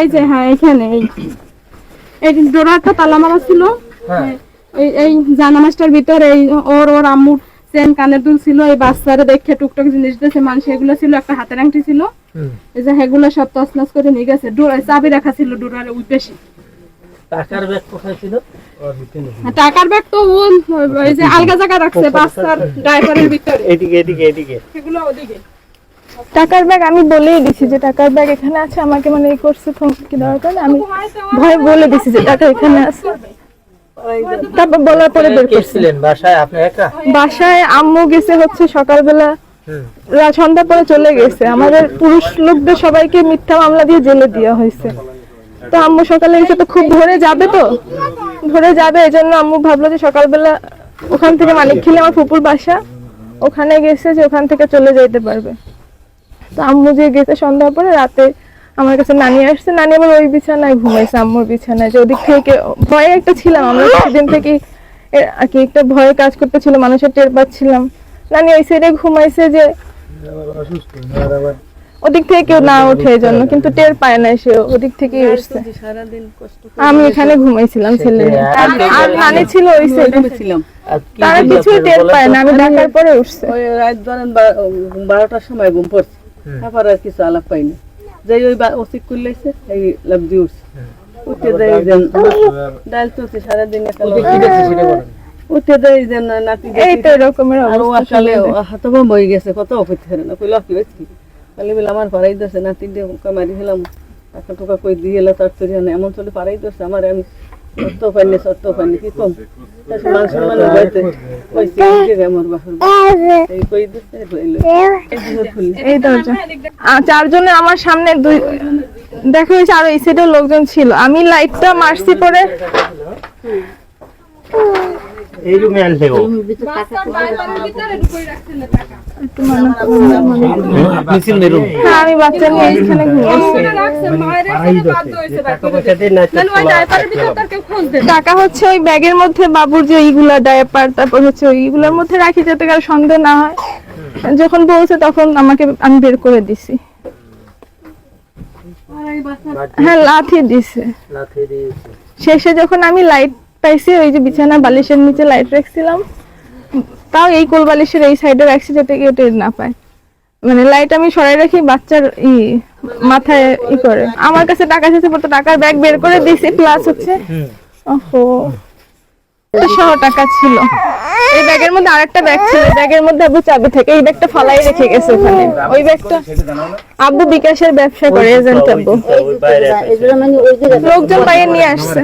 এই যে হ্যাঁ এখানে এই। এই ডোরাটা তালা মারা ছিল। হ্যাঁ। এই এই জানামাজটার ভিতরে এই ওর ওর আম্মুর চেন কানের দুল ছিল এই বাচ্চারা দেখে টুকটাক জিনিস দিয়েছে মানুষ এগুলো ছিল একটা হাতের আংটি ছিল। এই যে সেগুলো সব তসনস করে নিয়ে গেছে। ডোর চাবি রাখা ছিল ডোরার ওই পেশে। টাকার ব্যাগ কোথায় ছিল? টাকার ব্যাগ তো ও এই যে আলগা জায়গা রাখছে বাচ্চার ড্রাইভারের ভিতরে। এদিকে এদিকে এদিকে। সেগুলো ওদিকে। টাকার ব্যাগ আমি বলেই দিছি যে টাকার ব্যাগ এখানে আছে আমাকে মানে এই করছে কি দেওয়ার কারণে আমি ভয় বলে দিছি যে টাকা এখানে আছে। তারপর বলার পরে বের কে করছি। ছিলেন বাসায়? আপনি একা? বাসায় আম্মু গেছে হচ্ছে সকালবেলা। সন্ধ্যা পরে চলে গেছে। আমাদের পুরুষ লোকদের সবাইকে মিথ্যা মামলা দিয়ে জেলে দেওয়া হয়েছে। তো আম্মু সকালে এসে তো খুব ভোরে যাবে তো? ভোরে যাবে এই জন্য আম্মু ভাবলো যে সকালবেলা ওখান থেকে মানিক খেলে আমার ফুপুর বাসা ওখানে গেছে যে ওখান থেকে চলে যেতে পারবে। তো আম্মু যে গেছে সন্ধ্যার পরে রাতে আমার কাছে নানি আসছে। নানি আবার ওই বিছানায় ঘুমাইছে আম্মুর বিছানায়। যে ওদিক থেকে ভয়ে একটা ছিলাম আমরা সেদিন থেকে আর কি একটা ভয়ে কাজ করতেছিল মানুষের টের পাচ্ছিলাম। নানি ওই সাইডে ঘুমাইছে যে ওদিক থেকে কেউ না ওঠে এই জন্য কিন্তু টের পায় না সে ওদিক থেকেই উঠছে। আমি এখানে ঘুমাইছিলাম ছেলে। আর নানি ছিল ওই সাইডে ছিলাম তারা কিছুই টের পায় না আমি ডাকার পরে উঠছে। রাত ধরেন বারোটার সময় ঘুম পড়ছে। তারপর আর কিছু আলাপ পাইনি যাই ওই বা- ওসিক করলেছে এই লাভ দিয়ে উঠছে। উঠে দেয় যেন ডাল চলছে সারাদিন উঠে যেন নাতি এই তো এরকমের আর ও আসলে ছেলেদের। হাতবম গেছে কত অপেক্ষা করে না কইল কি হয়েছে খালি বলে আমার পাড়াই দিয়েছে নাতি দিয়ে মারি ফেলাম। টাকা টুকা কই দিয়ে তার না এমন চলে পাড়াই দিয়েছে আমার আমি সত্য পাইনি সত্য পাইনি কি কম তারপর মানুষ মানুষ বলতে কইছে এই যে আমার বাসর এই কই দিচ্ছে রইল এই যে খুললি এই দরজা আ- চারজনে আমার সামনে দুই দেখা হয়েছে আর এই সাইডে লোকজন ছিল। আমি লাইটটা মারছি পরে। এই রুমে হ্যাঁ আমি বাচ্চা নিয়ে এখানে ঘুমাইছি ওখানে রাখছে মায়ের এখানে বাধ্য হয়েছে টাকা বাচ্চা পয়সা দিয়ে না তাহলে ওই ড্রাইভারের ভিতরে তার কেউ খোঁজ দেবে টাকা হচ্ছে ওই ব্যাগের মধ্যে বাবুর যে এইগুলা ডায়াপার তারপর হচ্ছে ওইগুলোর মধ্যে রাখি যাতে কারও সন্দেহ না হয়। যখন বলছে তখন আমাকে আমি বের করে দিছি। হ্যাঁ লাথি দিছে। শেষে যখন আমি লাইট পাইছি ওই যে বিছানা বালিশের নিচে লাইট রাখছিলাম। তাও এই কোল বালিশের এই সাইডে রাখছি যাতে কেউ টের না পায়। মানে লাইট আমি সরাই রাখি বাচ্চার ই মাথায় ই করে। আমার কাছে টাকা শেষে পড়তো টাকার ব্যাগ বের করে দিছি প্লাস হচ্ছে ওহো টাকা ছিল। এই ব্যাগের মধ্যে আরেকটা ব্যাগ ছিল ব্যাগের মধ্যে আব্বু চাবি থেকে এই ব্যাগটা ফালাই রেখে গেছে ওখানে। ওই ব্যাগটা আব্বু বিকাশের ব্যবসা করে এজেন্ট আব্বু। লোকজন বাইরে নিয়ে আসছে।